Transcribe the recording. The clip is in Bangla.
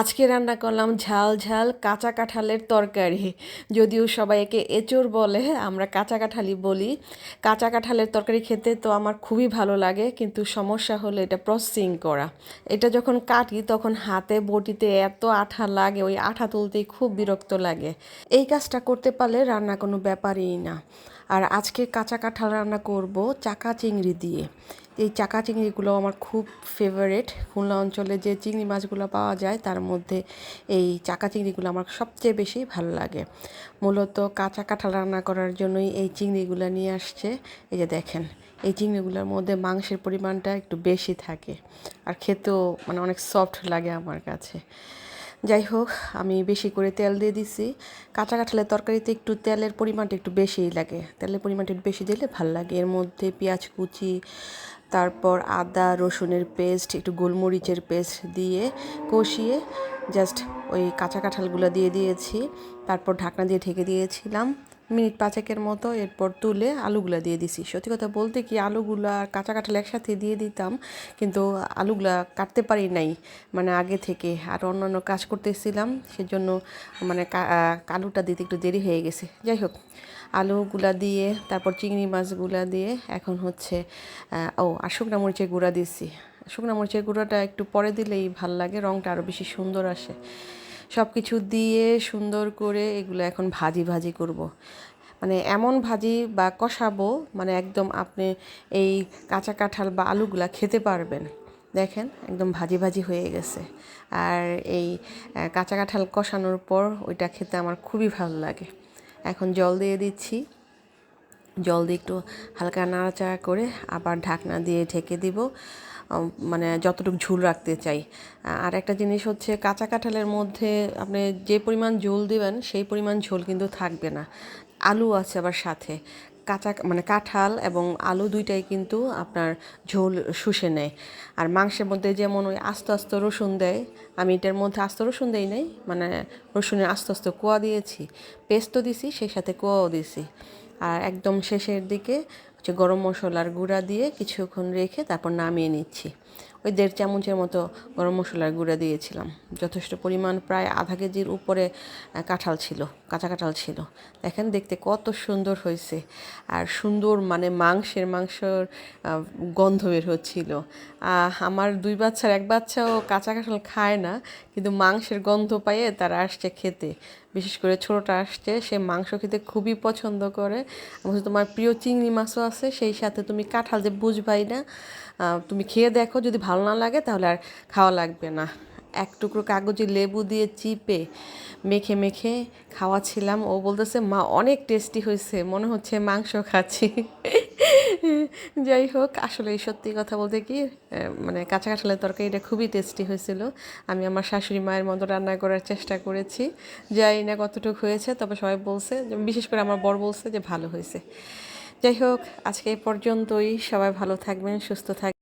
আজকে রান্না করলাম ঝাল ঝাল কাঁচা কাঁঠালের তরকারি। যদিও সবাই একে এঁচড় বলে, আমরা কাঁচা কাঁঠালি বলি। কাঁচা কাঁঠালের তরকারি খেতে তো আমার খুবই ভালো লাগে, কিন্তু সমস্যা হলো এটা প্রসেসিং করা। এটা যখন কাটি, তখন হাতে বটিতে এত আঠা লাগে, ওই আঠা তুলতেই খুব বিরক্ত লাগে। এই কাজটা করতে পারলে রান্না কোনো ব্যাপারই না। আর আজকে কাঁচা কাঁঠাল রান্না করব চাকা চিংড়ি দিয়ে। এই চাকা চিংড়িগুলো আমার খুব ফেভারেট খুলনা অঞ্চলে যে চিংড়ি মাছগুলো পাওয়া যায়, তার মধ্যে এই চাকা চিংড়িগুলো আমার সবচেয়ে বেশি ভালো লাগে। মূলত কাঁচা কাঁঠাল রান্না করার জন্যই এই চিংড়িগুলো নিয়ে আসছে। এই যে দেখেন, এই চিংড়িগুলোর মধ্যে মাংসের পরিমাণটা একটু বেশি থাকে। আর খেতেও মানে অনেক সফট লাগে আমার কাছে। যাই হোক, আমি বেশি করে তেল দিয়ে দিছি। কাঁচা কাঁঠালের তরকারিতে একটু তেলের পরিমাণটা একটু বেশিই লাগে। তেলের পরিমাণটা একটু বেশি দিলে ভালো লাগে। এর মধ্যে পেঁয়াজ কুচি, তারপর আদা, রসুনের পেস্ট, একটু গোলমরিচের পেস্ট দিয়ে কষিয়ে জাস্ট ওই কাঁচা কাঁঠালগুলো দিয়ে দিয়েছি। তারপর ঢাকনা দিয়ে ঢেকে দিয়েছিলাম। মিনিট পাঁচেকের মতো এরপর তুলে আলুগুলা দিয়ে দিছি। সত্যি কথা বলতে কি, আলুগুলা কাঁচা কাঁঠাল একসাথে দিয়ে দিতাম, কিন্তু আলুগুলা কাটতে পারি নাই মানে আগে থেকে। আর অন্যান্য কাজ করতেছিলাম, সেজন্য মানে আলুটা দিতে একটু দেরি হয়ে গেছে। যাই হোক, আলুগুলা দিয়ে, তারপর চিংড়ি মাছগুলা দিয়ে, এখন হচ্ছে ও, আর শুকনা মরিচের গুঁড়া দিয়েছি শুকনা মরিচের গুঁড়োটা একটু পরে দিলেই ভালো লাগে রঙটা আরও বেশি সুন্দর আসে। সব কিছু দিয়ে সুন্দর করে এগুলো এখন ভাজি ভাজি করব। মানে এমন ভাজি বা কষাবো মানে একদম আপনি এই কাঁচা কাঁঠাল বা আলুগুলা খেতে পারবেন। দেখেন, একদম ভাজি ভাজি হয়ে গেছে। আর এই কাঁচা কাঁঠাল কষানোর পর ওইটা খেতে আমার খুবই ভালো লাগে। এখন জল দিয়ে দিচ্ছি। জল দিয়ে একটু হালকা নাড়াচাড়া করে আবার ঢাকনা দিয়ে ঢেকে দিব। মানে যতটুকু ঝুল রাখতে চাই। আর একটা জিনিস হচ্ছে কাঁচা কাঁঠালের মধ্যে আপনি যে পরিমাণ ঝোল দিবেন, সেই পরিমাণ ঝোল কিন্তু থাকবে না। আলু আছে আবার সাথে। কাঁচা মানে কাঁঠাল এবং আলু দুইটাই কিন্তু আপনার ঝোল শুষে নেয়। আর মাংসের মধ্যে যেমন ওই আস্তে আস্তে রসুন দেয়, আমি এটার মধ্যে আস্ত রসুন দেই নাই মানে রসুনের আস্তে আস্তে কোয়া দিয়েছি, পেস্টও দিছি, সেই সাথে কোয়াও দিছি। আর একদম শেষের দিকে হচ্ছে গরম মশলার গুঁড়া দিয়ে কিছুক্ষণ রেখে তারপর নামিয়ে নিচ্ছি। ওই দেড় চামচের মতো গরম মশলার গুঁড়া দিয়েছিলাম। যথেষ্ট পরিমাণ প্রায় আধা কেজির উপরে কাঁঠাল ছিল, কাঁচা কাঁঠাল ছিল। দেখেন দেখতে কত সুন্দর হয়েছে। আর সুন্দর মানে মাংসের মাংসর গন্ধ বের হচ্ছিল। আমার দুই বাচ্চার, এক বাচ্চাও কাঁচা কাঁঠাল খায় না, কিন্তু মাংসের গন্ধ পাইয়ে তারা আসছে খেতে। বিশেষ করে ছোটোটা আসছে, সে মাংস খেতে খুবই পছন্দ করে। তোমার প্রিয় চিংড়ি মাছও আছে, সেই সাথে তুমি কাঁঠাল যে বুঝবাই না তুমি খেয়ে দেখো, যদি ভালো না লাগে তাহলে আর খাওয়া লাগবে না। এক টুকরো কাগজে লেবু দিয়ে চিপে মেখে মেখে খাওয়াছিলাম। ও বলতেছে, মা, অনেক টেস্টি হয়েছে, মনে হচ্ছে মাংস খাচ্ছি। যাই হোক আসলে এই সত্যি কথা বলতে কি মানে কাঁচা কাঁঠালের তরকারিটা খুবই টেস্টি হয়েছিল। আমি আমার শাশুড়ি মায়ের মতো রান্না করার চেষ্টা করেছি। যাই না কতটুকু হয়েছে, তবে সবাই বলছে বিশেষ করে আমার বর বলছে যে ভালো হয়েছে। যাই হোক আজকে এই পর্যন্তই। সবাই ভালো থাকবেন, সুস্থ থাকবেন।